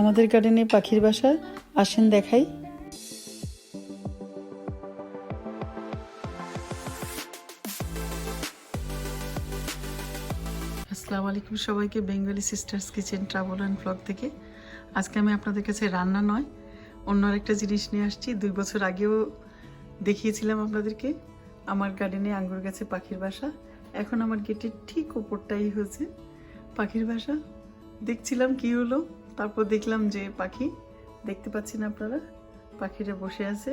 আমাদের গার্ডেনে পাখির বাসা আসেন দেখাই। আসসালামু আলাইকুম সবাইকে Bengali sisters kitchen travel and blog থেকে। আজকে আমি আপনাদের কাছে রান্না নয়, অন্য আরেকটা জিনিস নিয়ে আসছি। দুই বছর আগেও দেখিয়েছিলাম আপনাদেরকে, আমার গার্ডেনে আঙ্গুর গাছে পাখির বাসা। এখন আমার গেটের ঠিক ওপরটাই হয়েছে পাখির বাসা। দেখছিলাম কি হলো তারপর দেখলাম যে পাখি, দেখতে পাচ্ছেন আপনারা? পাখিটা বসে আছে।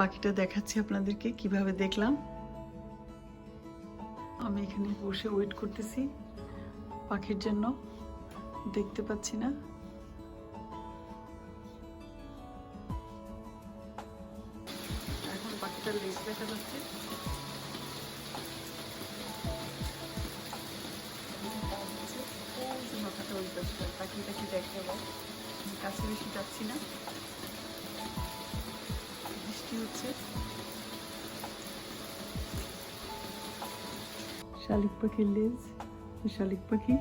বাকিটা দেখাচ্ছি আপনাদেরকে কীভাবে দেখলাম। আমি এখানে বসে ওয়েট করতেছি পাখির জন্য। দেখতে পাচ্ছি না। এখন পাখিটার লেজ দেখা যাচ্ছে। টাকি দেখতে কাছে বেশি যাচ্ছি না। বৃষ্টি হচ্ছে। শালিক পাখির লেজ শালিক পাখি,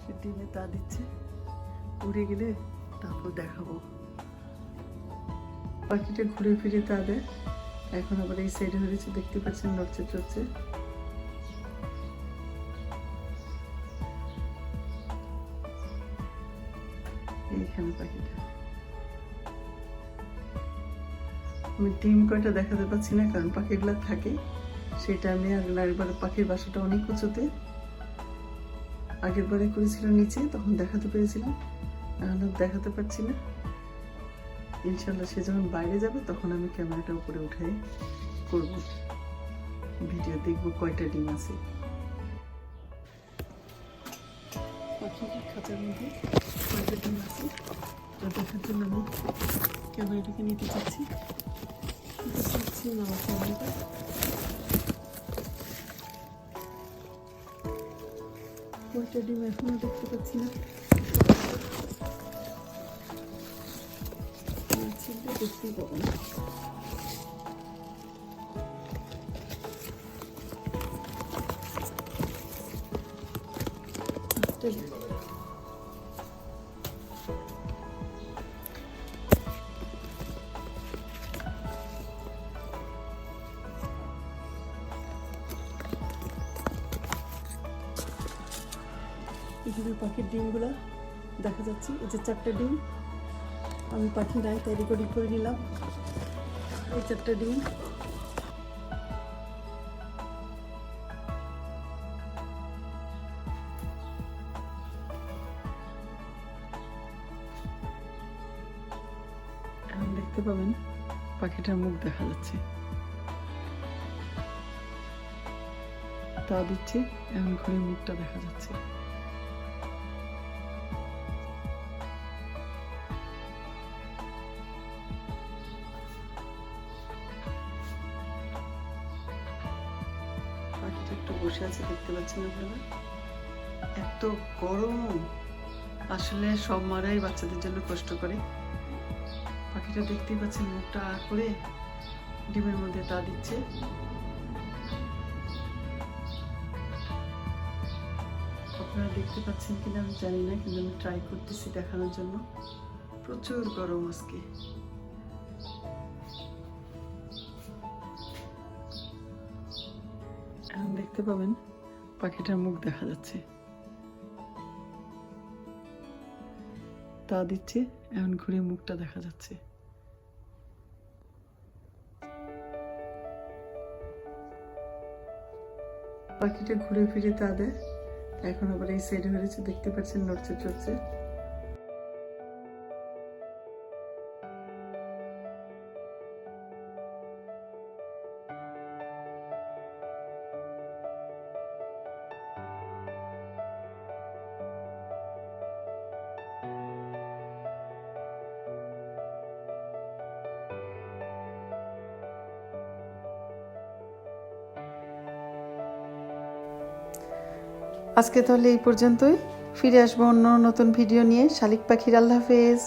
সে ডিমে তা দিচ্ছে। উড়ে গেলে তারপর দেখাবো। পাখিটা ঘুরে ফিরে তা দেয়। এখন আবার এই সাইডে হয়েছে, দেখতে পাচ্ছেন নড়ছে চড়ছে। এইখানে পাখিটা। আমি ডিম কয়টা দেখাতে পাচ্ছি না, কারণ পাখিগুলো থাকে। সেটা আমি একবার পাখির বাসাটা অনেক উঁচুতে আগের বারে করেছিল নিচে, তখন দেখাতে পেরেছিলাম। এখন দেখাতে পারছি না। ইনশাল্লাহ সে যখন বাইরে যাবে, তখন আমি ক্যামেরাটা উপরে উঠাই করব। ভিডিও দেখব কয়টা ডিম আছে। খাঁচার মধ্যে ডিম আছে তা দেখার জন্য আমি ক্যামেরাটাকে নিতে চাচ্ছি পাচ্ছি না আমার ক্যামেরাটা কয়টা ডিম এখনও দেখতে পাচ্ছি না দেখতেই পাবো না পাঁচটা ডিম। এখানে পাখির ডিমগুলো দেখা যাচ্ছে। এই যে চারটা ডিম, আমি পাখি নাই, তাই রেকর্ডিং করে নিলাম। এই চারটা ডিম। দেখতে পাবেন, পাখিটার মুখ দেখা যাচ্ছে। তা দিচ্ছে, এখন ঘুরে মুখটা দেখা যাচ্ছে। পাখিটা একটু বসে আছে, দেখতে পাচ্ছেন আপনারা? এত গরম। আসলে সব মারাই বাচ্চাদের জন্য কষ্ট করে। পাখিটা দেখতেই পাচ্ছেন মুখটা আ করে ডিমের মধ্যে তা দিচ্ছে। আপনারা দেখতে পাচ্ছেন কিনা আমি জানি না, কিন্তু আমি ট্রাই করতেছি দেখানোর জন্য। প্রচুর গরম আজকে। দেখতে পাবেন, পাখিটার মুখ দেখা যাচ্ছে। তা দিচ্ছে এখন ঘুরে মুখটা দেখা যাচ্ছে। পাখিটা ঘুরে ফিরে তা দেয়, এখন আবার এই সাইডে হয়েছে, দেখতে পাচ্ছেন নড়ছে চড়ছে আজকে তাহলে এই পর্যন্তই। ফিরে আসব অন্য নতুন ভিডিও নিয়ে। শালিক পাখির আল্লাহ হাফেজ।